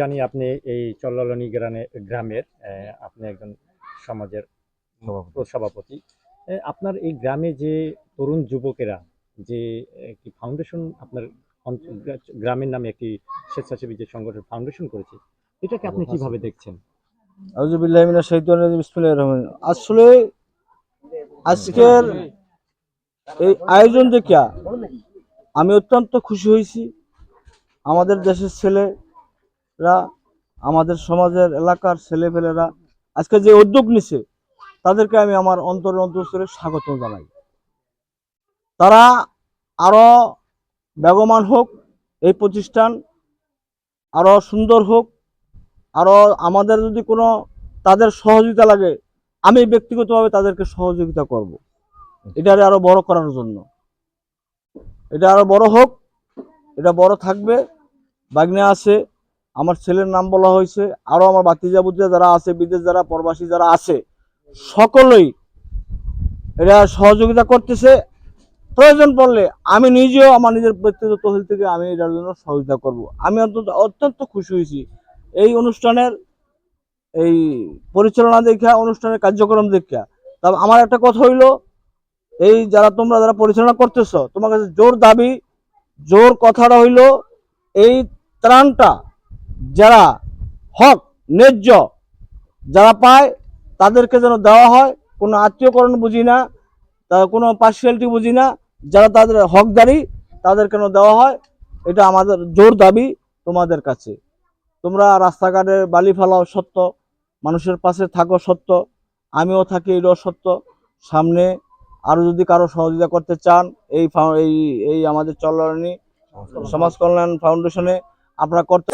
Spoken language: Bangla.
জানি আপনি এই চল্লালনি গ্রামে গ্রামের আপনি একজন সমাজের সভাপতি। আপনার এই গ্রামে যে তরুণ যুবকেরা যে একটি ফাউন্ডেশন আপনার গ্রামের নামে একটি স্বেচ্ছাসেবী যে সংগঠন ফাউন্ডেশন করেছে এটাকে আপনি কীভাবে দেখছেন। আসলে আজকের এই আয়োজন দেখে আমি অত্যন্ত খুশি হয়েছি। আমাদের দেশের ছেলেরা আমাদের সমাজের এলাকার ছেলেপেলেরা আজকে যে উদ্যোগ নিছে, তাদেরকে আমি আমার অন্তর অন্তঃস্থলে স্বাগত জানাই। তারা আরও বেগমান হোক, এই প্রতিষ্ঠান আরও সুন্দর হোক, আরও আমাদের যদি কোনো তাদের সহযোগিতা লাগে, আমি ব্যক্তিগতভাবে তাদেরকে সহযোগিতা করব। এটারে আরও বড় করার জন্য। এটা আরও বড় হোক, এটা বড় থাকবে, বাগনে আছে। আমার ছেলের নাম বলা হয়েছে, আরও আমার বাতিজা বুতিজা যারা আছে, বিদেশ যারা, প্রবাসী যারা আছে, সকলেই এটা সহযোগিতা করতেছে। প্রয়োজন পড়লে আমি নিজেও আমার নিজের ব্যক্তিগত তহবিল থেকে আমি এটার জন্য সহযোগিতা করব। আমি অত্যন্ত অত্যন্ত খুশি হয়েছি। এই অনুষ্ঠানের এই পরিচালনা দেখা, অনুষ্ঠানের কার্যক্রম দেখা। তবে আমার একটা কথা হইল, এই যারা তোমরা যারা পরিচালনা করতেছ, তোমার কাছে জোর দাবি, জোর কথাটা হইল, এই ত্রাণটা যারা হক, ন্যায্য যারা পায়, তাদেরকে যেন দেওয়া হয়। কোনো আত্মীয়করণ বুঝি না কোনো পার্সিয়ালিটি বুঝি না। যারা তাদের হকদারি তাদের কেন দেওয়া হয়। এটা আমাদের জোর দাবি তোমাদের কাছে। তোমরা রাস্তাঘাটে বালি ফেলাও সত্য, মানুষের পাশে থাকো সত্য, আমিও থাকি এটাও সত্য। সামনে আরও যদি কারও সহযোগিতা করতে চান, এই এই এই আমাদের চলরণী সমাজ কল্যাণ ফাউন্ডেশনে আপনারা করতে